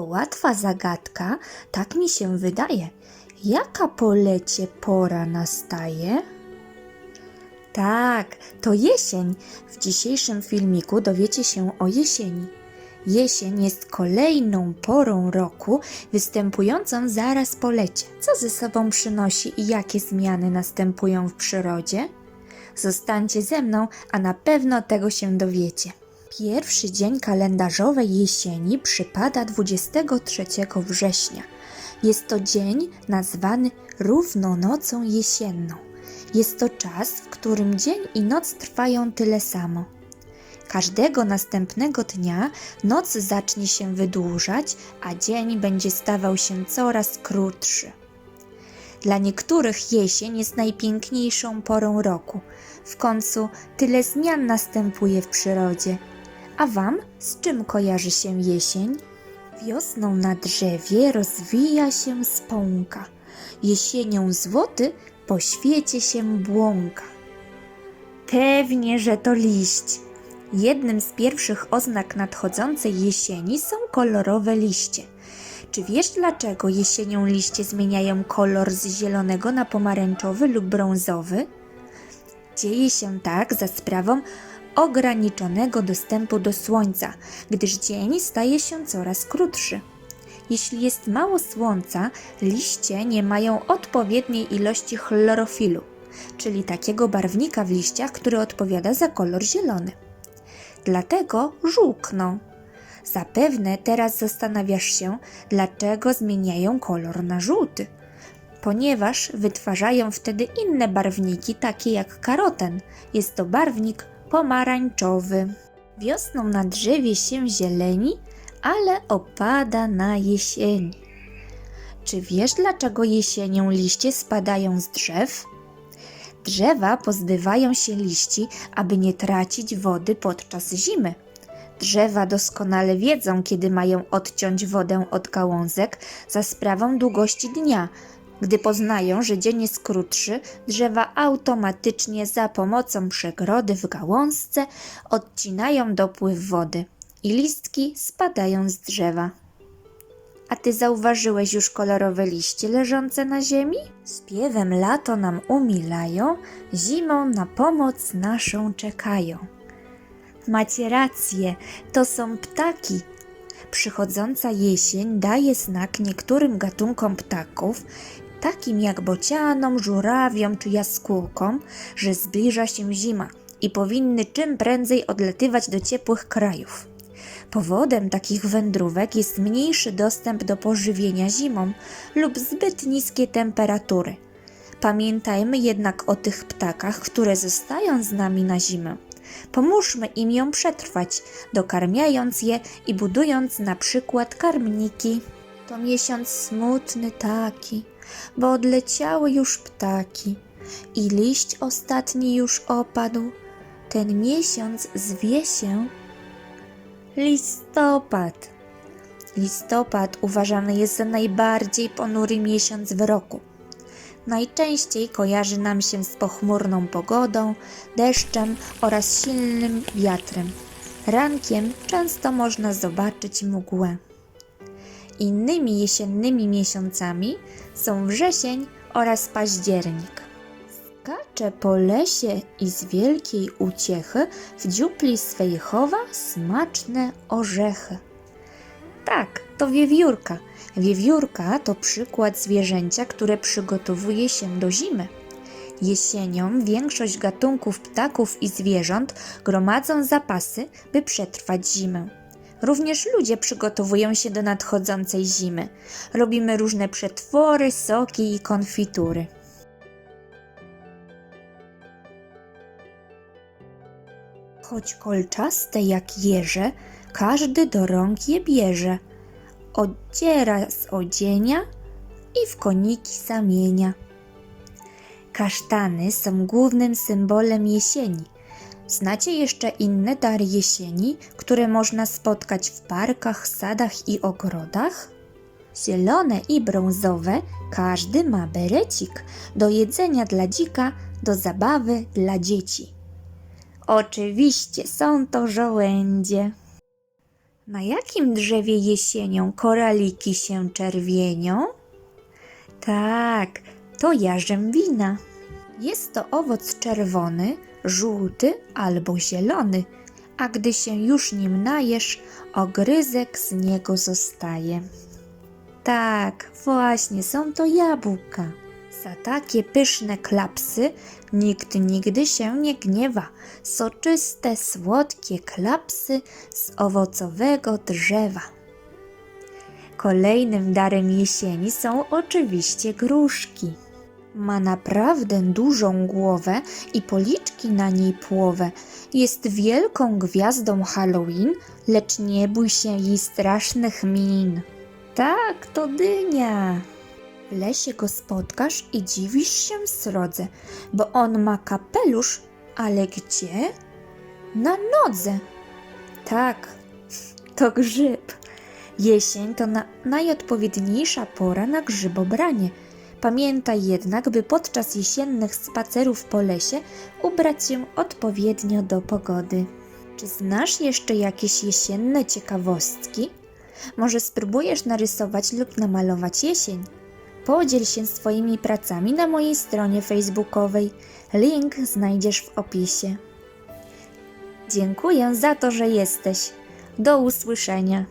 To łatwa zagadka, tak mi się wydaje. Jaka po lecie pora nastaje? Tak, to jesień. W dzisiejszym filmiku dowiecie się o jesieni. Jesień jest kolejną porą roku występującą zaraz po lecie. Co ze sobą przynosi i jakie zmiany następują w przyrodzie? Zostańcie ze mną, a na pewno tego się dowiecie. Pierwszy dzień kalendarzowej jesieni przypada 23 września. Jest to dzień nazwany równonocą jesienną. Jest to czas, w którym dzień i noc trwają tyle samo. Każdego następnego dnia noc zacznie się wydłużać, a dzień będzie stawał się coraz krótszy. Dla niektórych jesień jest najpiękniejszą porą roku. W końcu tyle zmian następuje w przyrodzie. A Wam z czym kojarzy się jesień? Wiosną na drzewie rozwija się spąka. Jesienią złoty po świecie się błąka. Pewnie, że to liść. Jednym z pierwszych oznak nadchodzącej jesieni są kolorowe liście. Czy wiesz dlaczego jesienią liście zmieniają kolor z zielonego na pomarańczowy lub brązowy? Dzieje się tak za sprawą ograniczonego dostępu do słońca, gdyż dzień staje się coraz krótszy. Jeśli jest mało słońca, liście nie mają odpowiedniej ilości chlorofilu, czyli takiego barwnika w liściach, który odpowiada za kolor zielony. Dlatego żółkną. Zapewne teraz zastanawiasz się, dlaczego zmieniają kolor na żółty. Ponieważ wytwarzają wtedy inne barwniki, takie jak karoten. Jest to barwnik pomarańczowy. Wiosną na drzewie się zieleni, ale opada na jesieni. Czy wiesz, dlaczego jesienią liście spadają z drzew? Drzewa pozbywają się liści, aby nie tracić wody podczas zimy. Drzewa doskonale wiedzą, kiedy mają odciąć wodę od gałązek za sprawą długości dnia. Gdy poznają, że dzień jest krótszy, drzewa automatycznie za pomocą przegrody w gałązce odcinają dopływ wody i listki spadają z drzewa. A ty zauważyłeś już kolorowe liście leżące na ziemi? Śpiewem lato nam umilają, zimą na pomoc naszą czekają. Macie rację, to są ptaki. Przychodząca jesień daje znak niektórym gatunkom ptaków, takim jak bocianom, żurawiom czy jaskółkom, że zbliża się zima i powinny czym prędzej odlatywać do ciepłych krajów. Powodem takich wędrówek jest mniejszy dostęp do pożywienia zimą lub zbyt niskie temperatury. Pamiętajmy jednak o tych ptakach, które zostają z nami na zimę. Pomóżmy im ją przetrwać, dokarmiając je i budując na przykład karmniki. To miesiąc smutny taki, bo odleciały już ptaki i liść ostatni już opadł. Ten miesiąc zwie się listopad. Listopad uważany jest za najbardziej ponury miesiąc w roku. Najczęściej kojarzy nam się z pochmurną pogodą, deszczem oraz silnym wiatrem. Rankiem często można zobaczyć mgłę. Innymi jesiennymi miesiącami są wrzesień oraz październik. Skacze po lesie i z wielkiej uciechy w dziupli swej chowa smaczne orzechy. Tak, to wiewiórka. Wiewiórka to przykład zwierzęcia, które przygotowuje się do zimy. Jesienią większość gatunków ptaków i zwierząt gromadzą zapasy, by przetrwać zimę. Również ludzie przygotowują się do nadchodzącej zimy. Robimy różne przetwory, soki i konfitury. Choć kolczaste jak jeże, każdy do rąk je bierze. Odziera z odzienia i w koniki zamienia. Kasztany są głównym symbolem jesieni. Znacie jeszcze inne dary jesieni, które można spotkać w parkach, sadach i ogrodach? Zielone i brązowe, każdy ma berecik do jedzenia dla dzika, do zabawy dla dzieci. Oczywiście są to żołędzie. Na jakim drzewie jesienią koraliki się czerwienią? Tak, to jarzębina. Jest to owoc czerwony, żółty albo zielony, a gdy się już nim najesz, ogryzek z niego zostaje. Tak, właśnie są to jabłka. Za takie pyszne klapsy nikt nigdy się nie gniewa. Soczyste, słodkie klapsy z owocowego drzewa. Kolejnym darem jesieni są oczywiście gruszki. Ma naprawdę dużą głowę i policzki na niej płowe. Jest wielką gwiazdą Halloween, lecz nie bój się jej strasznych min. Tak, to dynia. W lesie go spotkasz i dziwisz się srodze, bo on ma kapelusz, ale gdzie? Na nodze. Tak, to grzyb. Jesień to na, najodpowiedniejsza pora na grzybobranie. Pamiętaj jednak, by podczas jesiennych spacerów po lesie ubrać się odpowiednio do pogody. Czy znasz jeszcze jakieś jesienne ciekawostki? Może spróbujesz narysować lub namalować jesień? Podziel się swoimi pracami na mojej stronie facebookowej. Link znajdziesz w opisie. Dziękuję za to, że jesteś. Do usłyszenia.